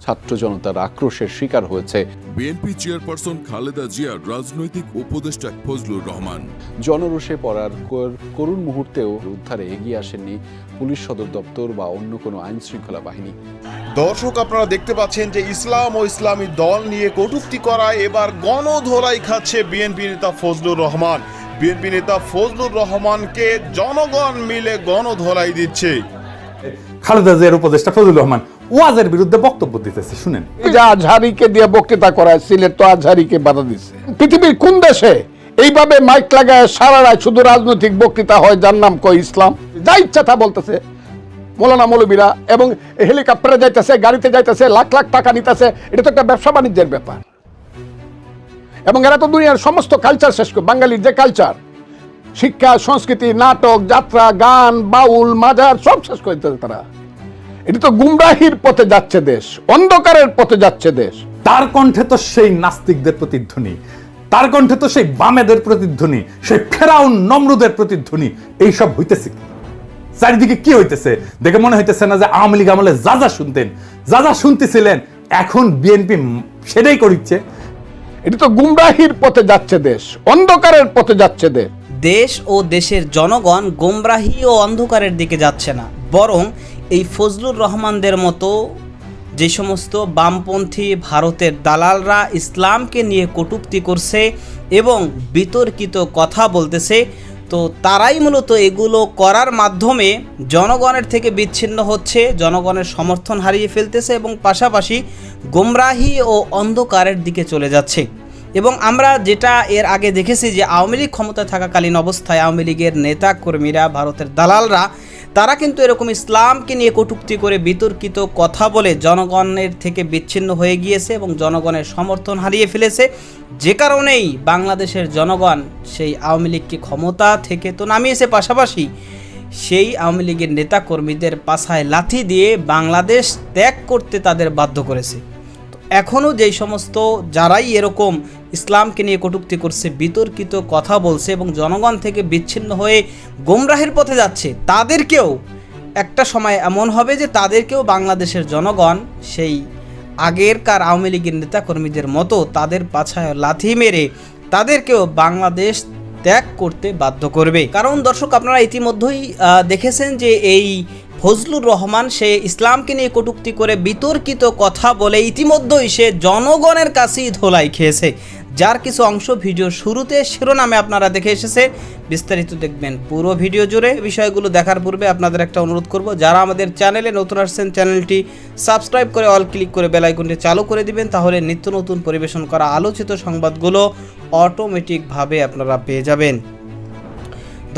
ছাত্র জনতার আক্রোশের শিকার হয়েছে। বিএনপি চেয়ারপারসন খালেদা জিয়ার রাজনৈতিক উপদেষ্টা ফজলুর রহমান। জনরোষে পড়ার কর- করুণ মুহূর্তেও উদ্ধারে এগিয়ে আসেননি পুলিশ সদর দপ্তর বা অন্য কোনো আইন শৃঙ্খলা বাহিনী। দর্শক আপনারা দেখতে পাচ্ছেন যে ইসলাম ও ইসলামী দল নিয়ে কটূক্তি করায় এবার গণধোলাই খাচ্ছে বিএনপি নেতা ফজলুর রহমান। বিএনপি নেতা ফজলুর রহমানকে জনগণ মিলে গণধোলাই দিচ্ছে। খালেদা জিয়ার উপদেষ্টা ফজলুর রহমান ওয়াজের বিরুদ্ধে বক্তব্য দিতেছে, শুনেন। যে আজহারিকে দিয়ে বক্তৃতা করায় সিলেট তো আজহারিকে বাধা পৃথিবীর কোন দেশে এইভাবে মাইক লাগায় সারা রাত শুধু রাজনৈতিক বক্তৃতা হয়, যার নাম কয় ইসলাম? যা ইচ্ছা তা বলতেছে। মৌলানা মৌলবীরা এবং হেলিকপ্টারে যাইতেছে, গাড়িতে যাইতেছে, লাখ লাখ টাকা নিতেছে। এটা তো একটা ব্যবসা বাণিজ্যের ব্যাপার। এবং এরা তো দুনিয়ার সমস্ত কালচার শেষ করে বাঙালির যে কালচার শিক্ষা সংস্কৃতি নাটক যাত্রা গান বাউল মাজার সব শেষ করে দিতেছে তারা। এটা তো গুমরাহির পথে যাচ্ছে দেশ অন্ধকারের পথে যাচ্ছে দেশ। তার কণ্ঠে তো সেই নাস্তিকদের প্রতিধ্বনি তার কণ্ঠে তো সেই বামেদের প্রতিধ্বনি সেই ফেরাউন নমরুদের প্রতিধ্বনি এইসব হইতেছে কি? চারিদিকে কি হইতেছে? দেখে মনে হইতেছে না যে আওয়ামী লীগ আমলে যা যা শুনতেন যা যা শুনতেছিলেন এখন বিএনপি সেটাই করিচ্ছে। এটা তো গুমরাহির পথে যাচ্ছে দেশ অন্ধকারের পথে যাচ্ছে দেশ। দেশ ও দেশের জনগণ গোমরাহি ও অন্ধকারের দিকে যাচ্ছে না। বরং এই ফজলুর রহমানদের মতো যে সমস্ত বামপন্থী ভারতের দালালরা ইসলামকে নিয়ে কটূক্তি করছে এবং বিতর্কিত কথা বলতেছে, তো তারাই মূলত এগুলো করার মাধ্যমে জনগণের থেকে বিচ্ছিন্ন হচ্ছে, জনগণের সমর্থন হারিয়ে ফেলতেছে এবং পাশাপাশি গোমরাহি ও অন্ধকারের দিকে চলে যাচ্ছে। এবং আমরা যেটা এর আগে দেখেছি যে আওয়ামী লীগ ক্ষমতায় থাকাকালীন অবস্থায় আওয়ামী লীগের নেতা কর্মীরা ভারতের দালালরা, তারা কিন্তু এরকম ইসলামকে নিয়ে কটূক্তি করে বিতর্কিত কথা বলে জনগণের থেকে বিচ্ছিন্ন হয়ে গিয়েছে এবং জনগণের সমর্থন হারিয়ে ফেলেছে। যে কারণেই বাংলাদেশের জনগণ সেই আওয়ামী লীগকে ক্ষমতা থেকে তো নামিয়েছে পাশাপাশি সেই আওয়ামী লীগের নেতা কর্মীদের পাছায় লাথি দিয়ে বাংলাদেশ ত্যাগ করতে তাদের বাধ্য করেছে। এখনও যেই সমস্ত যারাই এরকম ইসলামকে নিয়ে কটূক্তি করছে, বিতর্কিত কথা বলছে এবং জনগণ থেকে বিচ্ছিন্ন হয়ে গোমরাহের পথে যাচ্ছে, তাদেরকেও একটা সময় এমন হবে যে তাদেরকেও বাংলাদেশের জনগণ সেই আগেরকার আওয়ামী লীগের নেতাকর্মীদের মতো তাদের পাছায় লাথি মেরে তাদেরকেও বাংলাদেশ ত্যাগ করতে বাধ্য করবে। কারণ দর্শক, আপনারা ইতিমধ্যেই দেখেছেন যে এই ফজলুর রহমান সে ইসলামকে নিয়ে কটূক্তি করে বিতর্কিত কথা বলে ইতিমধ্যেই সে জনগণের কাছেই ধোলাই খেয়েছে। যার কিছু অংশ ভিডিও শুরুতে শিরোনামে আপনারা দেখে এসেছে। বিস্তারিত দেখবেন পুরো ভিডিও জুড়ে। বিষয়গুলো দেখার পূর্বে আপনাদের একটা অনুরোধ করব, যারা আমাদের চ্যানেলে নতুন আসছেন, চ্যানেলটি সাবস্ক্রাইব করে অল ক্লিক করে বেল আইকনটি চালু করে দিবেন, তাহলে নিত্য নতুন পরিবেশন করা আলোচিত সংবাদগুলো অটোমেটিকভাবে আপনারা পেয়ে যাবেন।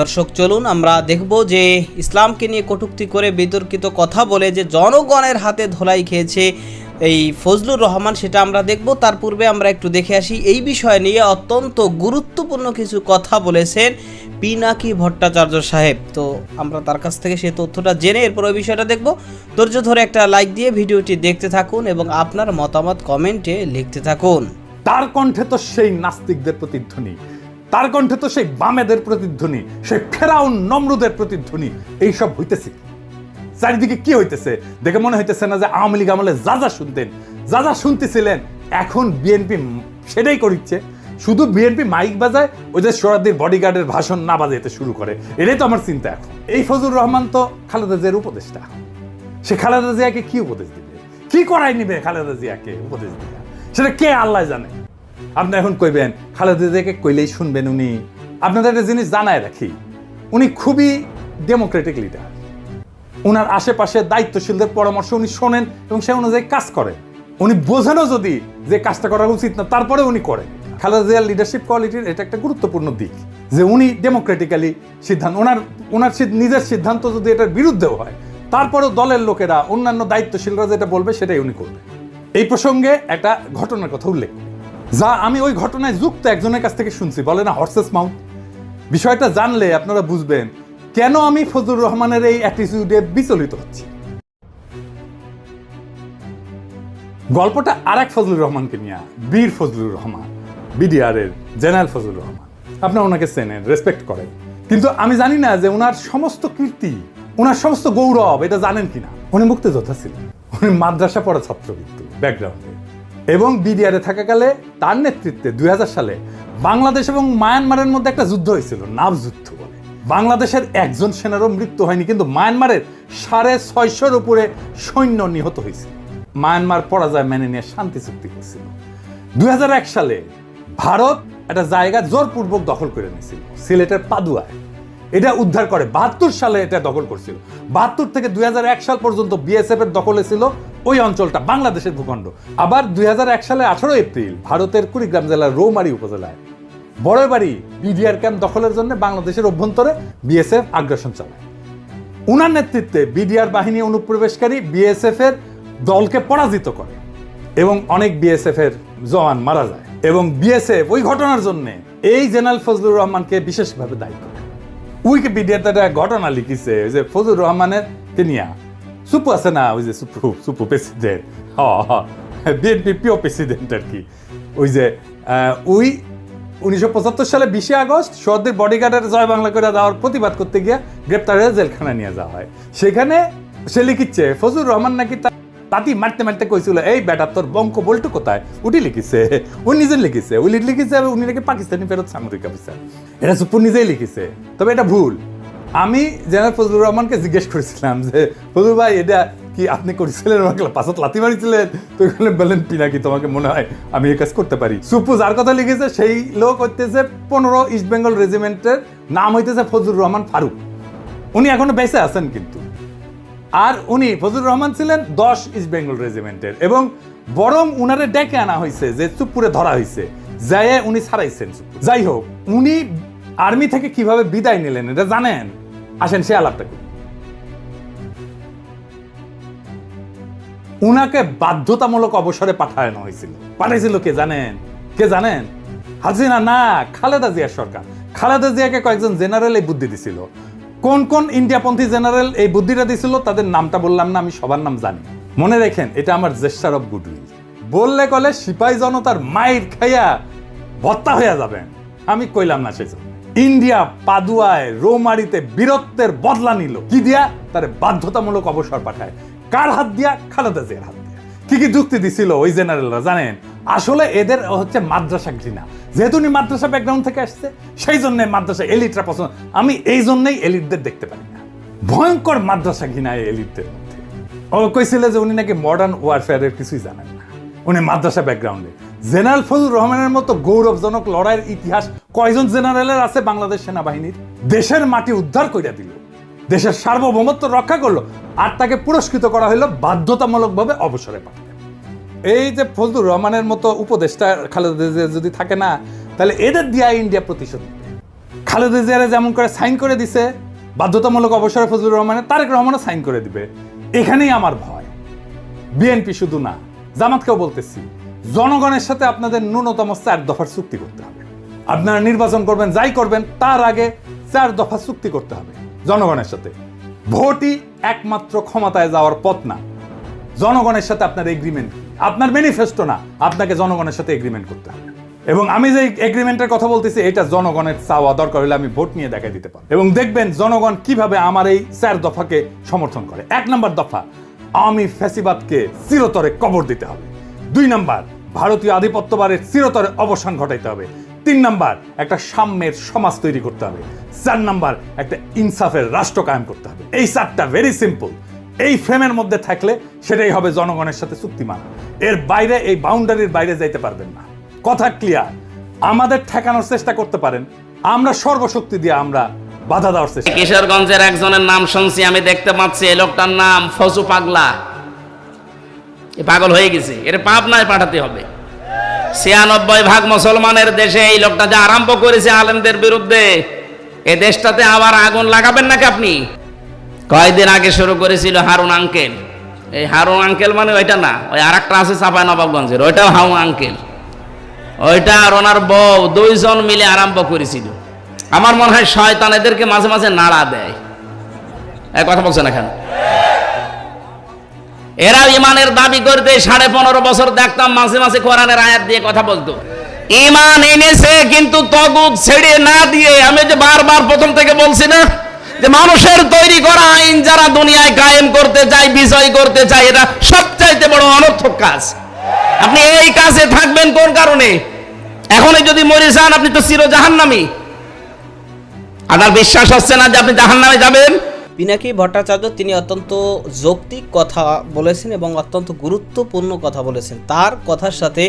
দর্শক, চলুন আমরা দেখব যে ইসলামকে নিয়ে কটূক্তি করে বিতর্কিত কথা বলে যে জনগণের হাতে ধোলাই খেয়েছে এই ফজলুর রহমান, সেটা আমরা দেখব। তার পূর্বে আমরা একটু দেখে আসি, এই বিষয় নিয়ে অত্যন্ত গুরুত্বপূর্ণ কিছু কথা বলেছেন পিনাকি ভট্টাচার্য সাহেব। তো আমরা তার কাছ থেকে সেই তথ্যটা জেনে এরপর ওই বিষয়টা দেখব। ধৈর্য ধরে একটা লাইক দিয়ে ভিডিওটি দেখতে থাকুন এবং আপনার মতামত কমেন্টে লিখতে থাকুন। তার কণ্ঠে তো সেই নাস্তিকদের প্রতিধ্বনি। তার কণ্ঠে তো সেই বামেদের প্রতিধ্বনি, সেই ফেরাউন নমরুদের প্রতিধ্বনি, এইসব হইতেছে চারিদিকে কি হইতেছে? দেখে মনে হইতেছে না যে আওয়ামী লীগ আমলে যা যা শুনতেন, যা যা শুনতেছিলেন, এখন বিএনপি সেটাই করিচ্ছে। শুধু বিএনপি মাইক বাজায়, ওই যে সোরাদির বডিগার্ডের ভাষণ না বাজাইতে শুরু করে। এটাই তো আমার চিন্তা এখন। এই ফজুর রহমান তো খালেদা জিয়ার উপদেষ্টা। সে খালেদা জিয়াকে কি উপদেশ দিবে? কি করাই নিবে খালেদা জিয়াকে উপদেশ দিবে? সেটা কে আল্লাহ জানে? আপনি এখন কইবেন, খালেদা জিয়াকে কইলেই শুনবেন উনি। আপনাদের একটা জিনিস জানায় রাখি, উনি খুবই ডেমোক্রেটিক লিডার ওনার আশেপাশে দায়িত্বশীলদের পরামর্শ উনি শোনেন এবং সে অনুযায়ী কাজ করেন উনি বোঝেনও যদি যে কাজটা করা উচিত না তারপরে উনি করেন। খালেদা জিয়ার লিডারশিপ কোয়ালিটির এটা একটা গুরুত্বপূর্ণ দিক, যে উনি ডেমোক্রেটিক্যালি সিদ্ধান্ত ওনার ওনার নিজের সিদ্ধান্ত যদি এটার বিরুদ্ধেও হয়, তারপরেও দলের লোকেরা, অন্যান্য দায়িত্বশীলরা যেটা বলবে সেটাই উনি করবে। এই প্রসঙ্গে একটা ঘটনার কথা উল্লেখ করি। যা, আমি ওই ঘটনায় যুক্ত একজনের কাছ থেকে শুনছি। বলে না হর্সেস মাউন্ট বিষয়টা জানলে আপনারা বুঝবেন কেন আমি ফজলুর রহমানের এই অ্যাটিটিউডে বিচলিত হচ্ছি। গল্পটা আর এক ফজলুর রহমানকে নিয়ে, বীর ফজলুর রহমান, বিডিআরের জেনারেল ফজলুর রহমান। আপনারা ওনাকে চেনেন রেসপেক্ট করেন। কিন্তু আমি জানি না যে ওনার সমস্ত কীর্তি, ওনার সমস্ত গৌরব, এটা জানেন কিনা? উনি মুক্তিযোদ্ধা ছিলেন। উনি মাদ্রাসা পড়া ছাত্র কিন্তু ব্যাকগ্রাউন্ডে এবং বিডিআরে থাকাকালে তার নেতৃত্বে দুই হাজার সালে বাংলাদেশ এবং মায়ানমারের মধ্যে একটা যুদ্ধ হয়েছিল নাভ যুদ্ধ বলে। বাংলাদেশের একজন সেনারও মৃত্যু হয়নি, কিন্তু মায়ানমারের সাড়ে ছয়শোর উপরে সৈন্য নিহত হয়েছিল মায়ানমার পরাজয় মেনে নিয়ে শান্তি চুক্তি করছিল। দুই সালে ভারত একটা জায়গা জোরপূর্বক দখল করে নিয়েছিল, সিলেটের পাদুয়ায়। এটা উদ্ধার করে বাহাত্তর সালে এটা দখল করছিল। বাহাত্তর থেকে দুই হাজার এক সাল পর্যন্ত বিএসএফ এর দখলে ছিল ওই অঞ্চলটা, বাংলাদেশের ভূখণ্ড। আবার দুই হাজার এক সালে আঠারো এপ্রিল, ভারতের কুড়িগ্রাম জেলার রৌমারি উপজেলায়। বড়বাড়ি বিডিআর ক্যাম্প দখলের জন্য বাংলাদেশের অভ্যন্তরে বিএসএফ আগ্রাসন চালায়। উনার নেতৃত্বে বিডিআর বাহিনী অনুপ্রবেশকারী বিএসএফ এর দলকে পরাজিত করে এবং অনেক বিএসএফ এর জওয়ান মারা যায় এবং বিএসএফ ওই ঘটনার জন্য এই জেনারেল ফজলুর রহমানকে বিশেষভাবে দায়ী করে। উইকিপিডিয়াতে একটা ঘটনা লিখিছে যে ফজলুর রহমানের কেনিয়া সুপু আছে না ওই যে সুপু সুপু প্রেসিডেন্ট বিএনপি পিও প্রেসিডেন্ট আর কি. ওই যে ওই উনিশশো পঁচাত্তর সালে বিশে আগস্ট সর্দের বডিগার্ডের জয় বাংলা করে দেওয়ার প্রতিবাদ করতে গিয়ে গ্রেপ্তার হয়ে জেলখানা নিয়ে যাওয়া হয়। সেখানে সে লিখিচ্ছে ফজুর রহমান নাকি তাতি মারতে মারতে কইছিল, এই বেটা, তোর বঙ্ক বল্টু কোথায়? উঠি লিখিছে ও নিজে লিখিছে, উনি লিখিছে, উনি নাকি পাকিস্তানি ফেরত সামরিক অফিসার এটা সুপুর নিজেই লিখিছে। তবে এটা ভুল। আমি জেনারেল ফজলুর রহমানকে জিজ্ঞেস করেছিলাম যে, ফজলুর ভাই, এটা কি আপনি করেছিলেন? আমাকে পাশত লাথি মারিছিলেন। তো এখানে বললেন, পিনাকি, তোমাকে মনে হয় আমি এই কাজ করতে পারি? সুপু যার কথা লিখেছে, সেই লোক হইতেছে পনেরো ইস্ট বেঙ্গল রেজিমেন্টের নাম হইতেছে ফজলুর রহমান ফারুক। উনি এখনও বেঁচে আছেন কিন্তু। আর উনি ফজলুর রহমান ছিলেন দশ ইস্ট বেঙ্গল রেজিমেন্টের এবং বরং উনারে ডেকে আনা হয়েছে যে চুপুরে ধরা হয়েছে যাইয়ে উনি ছাড়াইছেন যাই হোক, উনি আর্মি থেকে কীভাবে বিদায় নিলেন, এটা জানেন? আসেন, সে আলাপটা করি। উনাকে বাধ্যতামূলক অবসরে পাঠানো হয়েছিল। পাঠাইছিল কে জানেন? কে জানেন? হাসিনা না, খালেদা জিয়ার সরকার। খালেদা জিয়াকে কয়েকজন জেনারেল এই বুদ্ধি দিছিল। কোন কোন ইন্ডিয়াপন্থী জেনারেল এই বুদ্ধিটা দিছিল, তাদের নামটা বললাম না, আমি সবার নাম জানি। মনে রেখেন, এটা আমার জেস্টার অফ গুডউইল বললে কলে সিপাহী জনতার মায়ের খাইয়া ভত্তা হইয়া যাবেন। আমি কইলাম না সেই জন্য। ইন্ডিয়া পাদুয়ায় রৌমারিতে বীরত্বের বদলা নিল। কি দিয়া? তার বাধ্যতামূলক অবসর পাঠায়। কার হাত দিয়া? খালেদা জিয়ার হাত দিয়া। কি কি যুক্তি দিছিল ওই জেনারেলরা, জানেন? আসলে এদের হচ্ছে মাদ্রাসা ঘৃণা। যেহেতু উনি মাদ্রাসা ব্যাকগ্রাউন্ড থেকে আসছে, সেই জন্য মাদ্রাসা এলিটরা পছন্দ। আমি এই জন্যই এলিটদের দেখতে পারি না। ভয়ঙ্কর মাদ্রাসা ঘৃণা এই এলিটদের মধ্যে। ও কইছিল যে উনি নাকি মডার্ন ওয়ারফেয়ারের কিছুই জানেন না। উনি মাদ্রাসা ব্যাকগ্রাউন্ডে জেনারেল ফজলুর রহমানের মতো গৌরবজনক লড়াইয়ের ইতিহাস কয়জন জেনারেলের আছে বাংলাদেশ সেনাবাহিনীর? দেশের মাটি উদ্ধার কইরা দিল। দেশের সার্বভৌমত্ব রক্ষা করল আর তাকে পুরস্কৃত করা হলো বাধ্যতামূলকভাবে অবসরে পাঠাতে। এই যে ফজলুর রহমানের মতো উপদেষ্টা খালেদা যদি থাকে না, তাহলে এদের দিয়া ইন্ডিয়া প্রতিশোধ খালেদা জিয়ারে যেমন করে সাইন করে দিছে, বাধ্যতামূলক অবসরে ফজলুর রহমানের, তারেক রহমানও সাইন করে দিবে। এখানেই আমার ভয়। বিএনপি শুধু না, জামাতকেও বলতেছি, জনগণের সাথে আপনাদের ন্যূনতম চার দফার চুক্তি করতে হবে। আপনারা নির্বাচন করবেন, যাই করবেন, তার আগে চার দফা চুক্তি করতে হবে জনগণের সাথে। ভোটই একমাত্র ক্ষমতায় যাওয়ার পথ না। জনগণের সাথে আপনার এগ্রিমেন্ট আপনার ম্যানিফেস্টো না, আপনাকে জনগণের সাথে এগ্রিমেন্ট করতে হবে। এবং আমি যে এগ্রিমেন্টের কথা বলতেছি, এটা জনগণের চাওয়া দরকার হলে আমি ভোট নিয়ে দেখাই দিতে পারব। এবং দেখবেন জনগণ কীভাবে আমার এই চার দফাকে সমর্থন করে। এক নম্বর দফা আওয়ামী ফ্যাসিবাদকে চিরতরে কবর দিতে হবে। দুই নম্বর, ভারতীয় আধিপত্যবাদের চিরতরে অবসান ঘটাইতে হবে। তিন নাম্বার, একটা সাম্যের সমাজ তৈরি করতে হবে। চার নাম্বার, একটা ইনসাফের রাষ্ট্র কায়েম করতে হবে। এই চারটা ভেরি সিম্পল এই ফ্রেমের মধ্যে থাকলে সেটাই হবে জনগণের সাথে চুক্তি মানা এর বাইরে, এই বাউন্ডারির বাইরে যাইতে পারবেন না। কথা ক্লিয়ার আমাদের ঠেকানোর চেষ্টা করতে পারেন। আমরা সর্বশক্তি দিয়ে আমরা বাধা দেওয়ার চেষ্টা কিশোরগঞ্জের একজনের নাম শুনছি, আমি দেখতে পাচ্ছি এই লোকটার নাম ফজু পাগলা। পাগল হয়ে গেছে। এর পাবনায় পাঠাতে হবে। ছিয়ানব্বই ভাগ মুসলমানের দেশে এই লোকটা যে আরম্ভ করেছে আলেমদের বিরুদ্ধে, এ দেশটাতে আবার আগুন লাগাবেন নাকি আপনি? কয়েকদিন আগে শুরু করেছিল হারুন আঙ্কেল। এই হারুন আঙ্কেল মানে ওইটা না, ওই আর একটা আছে চাপাই নবাবগঞ্জের ওইটাও হাউন আঙ্কেল। ওইটা আর ওনার বউ দুইজন মিলে আরম্ভ করেছিল। আমার মনে হয় শয়তান এদেরকে মাঝে মাঝে নাড়া দেয়। এক কথা বলছেন এখানে এরা ইমানের দাবি করতে সাড়ে পনেরো বছর দেখতাম, মাঝে মাঝে কোরআনের আয়াত দিয়ে কথা বলতো। ইমান এনেছে, কিন্তু তগুদ ছেড়ে না দিয়ে আমি যে বারবার প্রথম থেকে বলছি না, যে মানুষের তৈরি করা আইন যারা দুনিয়ায় কায়েম করতে চায়, বিজয় করতে চায় এটা সবচাইতে বড় অনর্থক কাজ। আপনি এই কাজে থাকবেন কোন কারণে? এখনই যদি মরে যান, আপনি তো চির জাহান্নামী আপনার বিশ্বাস হচ্ছে না যে আপনি জাহান্নামে যাবেন? পিনাকি ভট্টাচার্য তিনি অত্যন্ত যৌক্তিক কথা বলেছেন এবং অত্যন্ত গুরুত্বপূর্ণ কথা বলেছেন। তার কথার সাথে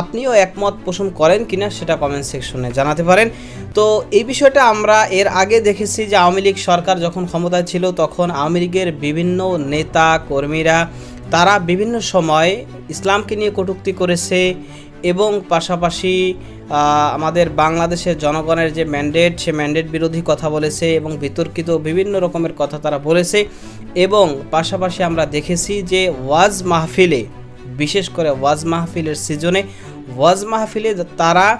আপনিও একমত পোষণ করেন কিনা সেটা কমেন্ট সেকশনে জানাতে পারেন। তো এই বিষয়টা আমরা এর আগে দেখেছি যে আওয়ামী লীগ সরকার যখন ক্ষমতায় ছিল তখন আওয়ামী লীগের বিভিন্ন নেতা, কর্মীরা তারা বিভিন্ন সময় ইসলামকে নিয়ে কটূক্তি করেছে এবং পাশাপাশি আমাদের বাংলাদেশের জনগণের যে ম্যান্ডেট সে ম্যান্ডেট বিরোধী কথা বলেছে এবং বিতর্কিত বিভিন্ন রকমের কথা তারা বলেছে এবং পাশাপাশি আমরা দেখেছি যে ওয়াজ মাহফিলে, বিশেষ করে ওয়াজ মাহফিলের সিজনে ওয়াজ মাহফিলে তারা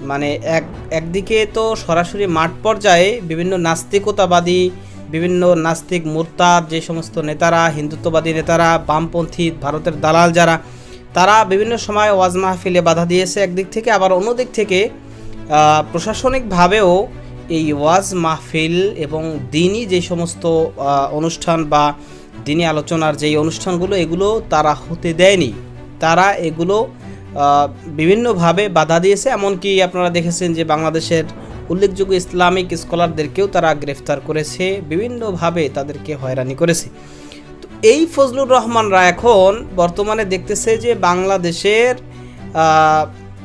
মানে এক, একদিকে তো সরাসরি মাঠ পর্যায়ে বিভিন্ন নাস্তিকতাবাদী, বিভিন্ন নাস্তিক মোরতাদ, যে সমস্ত নেতারা, হিন্দুত্ববাদী নেতারা, বামপন্থী, ভারতের দালাল যারা তারা বিভিন্ন সময় ওয়াজ মাহফিলে বাধা দিয়েছে একদিক থেকে, আবার অন্যদিক থেকে প্রশাসনিকভাবেও এই ওয়াজ মাহফিল এবং দিনই যে সমস্ত অনুষ্ঠান বা দিনী আলোচনার যেই অনুষ্ঠানগুলো, এগুলো তারা হতে দেয়নি। তারা এগুলো বিভিন্নভাবে বাধা দিয়েছে। এমনকি আপনারা দেখেছেন যে বাংলাদেশের উল্লেখযোগ্য ইসলামিক স্কলারদেরকেও তারা গ্রেফতার করেছে। বিভিন্নভাবে তাদেরকে হয়রানি করেছে। এই ফজলুর রহমানরা এখন বর্তমানে দেখতেছে যে বাংলাদেশের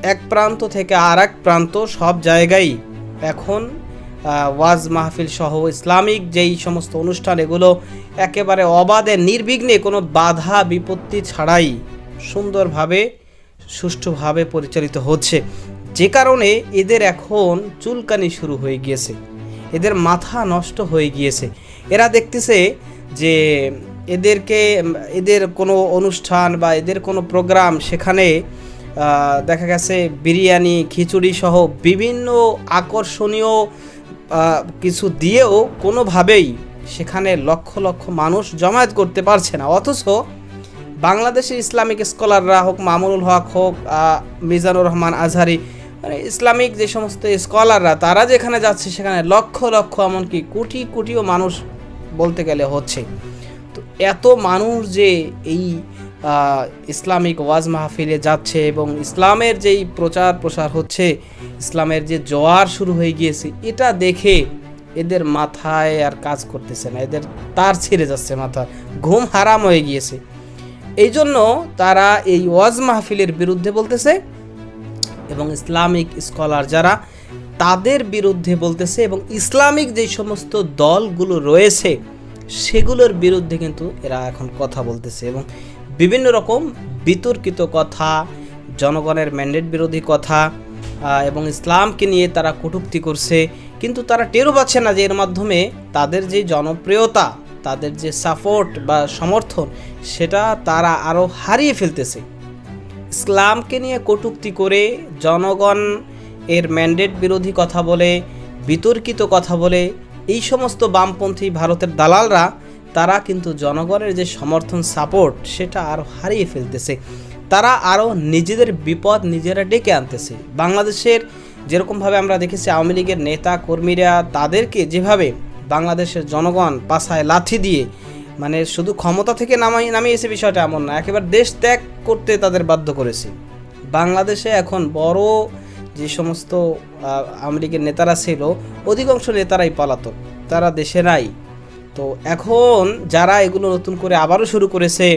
এক প্রান্ত থেকে আর এক প্রান্ত সব জায়গায় এখন ওয়াজ মাহফিল সহ ইসলামিক যেই সমস্ত অনুষ্ঠান, এগুলো একেবারে অবাধে, নির্বিঘ্নে কোনো বাধা, বিপত্তি ছাড়াই সুন্দরভাবে, সুষ্ঠুভাবে পরিচালিত হচ্ছে। যে কারণে এদের এখন চুলকানি শুরু হয়ে গিয়েছে। এদের মাথা নষ্ট হয়ে গিয়েছে। এরা দেখতেছে যে এদেরকে এদের কোনো অনুষ্ঠান বা এদের কোনো প্রোগ্রাম সেখানে দেখা গেছে বিরিয়ানি, খিচুড়ি সহ বিভিন্ন আকর্ষণীয় কিছু দিয়েও কোনোভাবেই সেখানে লক্ষ লক্ষ মানুষ জমায়েত করতে পারছে না। অথচ বাংলাদেশের ইসলামিক স্কলাররা হোক, মামুনুল হক হোক মিজানুর রহমান আজহারি মানে ইসলামিক যে সমস্ত স্কলাররা, তারা যেখানে যাচ্ছে সেখানে লক্ষ লক্ষ, এমনকি কোটি কোটিও মানুষ বলতে গেলে হচ্ছে। এত মানুষ যে এই ইসলামিক ওয়াজ মাহফিলে যাচ্ছে এবং ইসলামের যেই প্রচার প্রসার হচ্ছে, ইসলামের যে জোয়ার শুরু হয়ে গিয়েছে, এটা দেখে এদের মাথায় আর কাজ করতেছে না, এদের তার ছিঁড়ে যাচ্ছে মাথা, ঘুম হারাম হয়ে গিয়েছে। এই জন্য তারা এই ওয়াজ মাহফিলের বিরুদ্ধে বলতেছে এবং ইসলামিক স্কলার যারা, তাদের বিরুদ্ধে বলতেছে এবং ইসলামিক যে সমস্ত দলগুলো রয়েছে সেগুলোর বিরুদ্ধে কিন্তু এরা এখন কথা বলতেছে এবং বিভিন্ন রকম বিতর্কিত কথা, জনগণের ম্যান্ডেট বিরোধী কথা এবং ইসলামকে নিয়ে তারা কটূক্তি করছে। কিন্তু তারা টেরও পাচ্ছে না যে এর মাধ্যমে তাদের যে জনপ্রিয়তা, তাদের যে সাপোর্ট বা সমর্থন, সেটা তারা আরও হারিয়ে ফেলতেছে। ইসলামকে নিয়ে কটূক্তি করে জনগণ এর ম্যান্ডেট বিরোধী কথা বলে, বিতর্কিত কথা বলে এই সমস্ত বামপন্থী ভারতের দালালরা, তারা কিন্তু জনগণের যে সমর্থন সাপোর্ট সেটা আরও হারিয়ে ফেলতেছে। তারা আরও নিজেদের বিপদ নিজেরা ডেকে আনতেছে। বাংলাদেশের যেরকমভাবে আমরা দেখেছি, আওয়ামী লীগের নেতা কর্মীরা তাদেরকে যেভাবে বাংলাদেশের জনগণ পাশায় লাথি দিয়ে মানে শুধু ক্ষমতা থেকে নামাই, নামিয়েছে বিষয়টা এমন না, একেবারে দেশ ত্যাগ করতে তাদের বাধ্য করেছে। বাংলাদেশে এখন বড় যে সমস্ত আওয়ামী নেতারা ছিল, অধিকাংশ নেতারাই পলাতক, তারা দেশে নাই। তো এখন যারা এগুলো নতুন করে আবারও শুরু করেছে,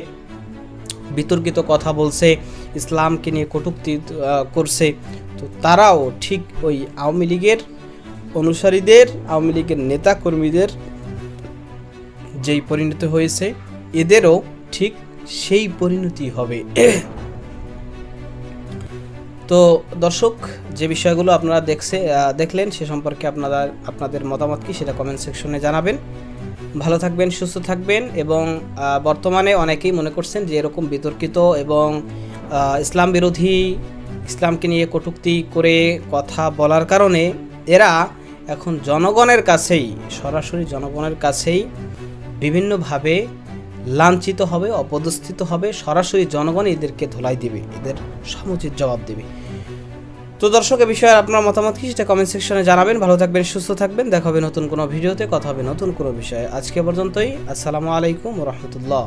বিতর্কিত কথা বলছে, ইসলামকে নিয়ে কটূক্তি করছে, তো তারাও ঠিক ওই আওয়ামী লীগের অনুসারীদের, আওয়ামী লীগের নেতা কর্মীদের যেই পরিণতি হয়েছে, এদেরও ঠিক সেই পরিণতি হবে। তো দর্শক, যে বিষয়গুলো আপনারা দেখছে দেখলেন, সে সম্পর্কে আপনারা, আপনাদের মতামত কি সেটা কমেন্ট সেকশনে জানাবেন। ভালো থাকবেন, সুস্থ থাকবেন এবং বর্তমানে অনেকেই মনে করছেন যে এরকম বিতর্কিত এবং ইসলাম বিরোধী, ইসলামকে নিয়ে কটূক্তি করে কথা বলার কারণে এরা এখন জনগণের কাছেই, সরাসরি জনগণের কাছেই বিভিন্নভাবে লাঞ্ছিত হবে, অপদস্থিত হবে, সরাসরি জনগণ এদেরকে ধোলাই দেবে, এদের সমুচিত জবাব দেবে। তো দর্শক এ বিষয়ে আপনার মতামত কি সেটা কমেন্ট সেকশনে জানাবেন। ভালো থাকবেন, সুস্থ থাকবেন। দেখা হবে নতুন কোনো ভিডিওতে, কথা হবে নতুন কোনো বিষয়ে। আজকে পর্যন্তই, আসসালামু আলাইকুম রহমতুল্লাহ।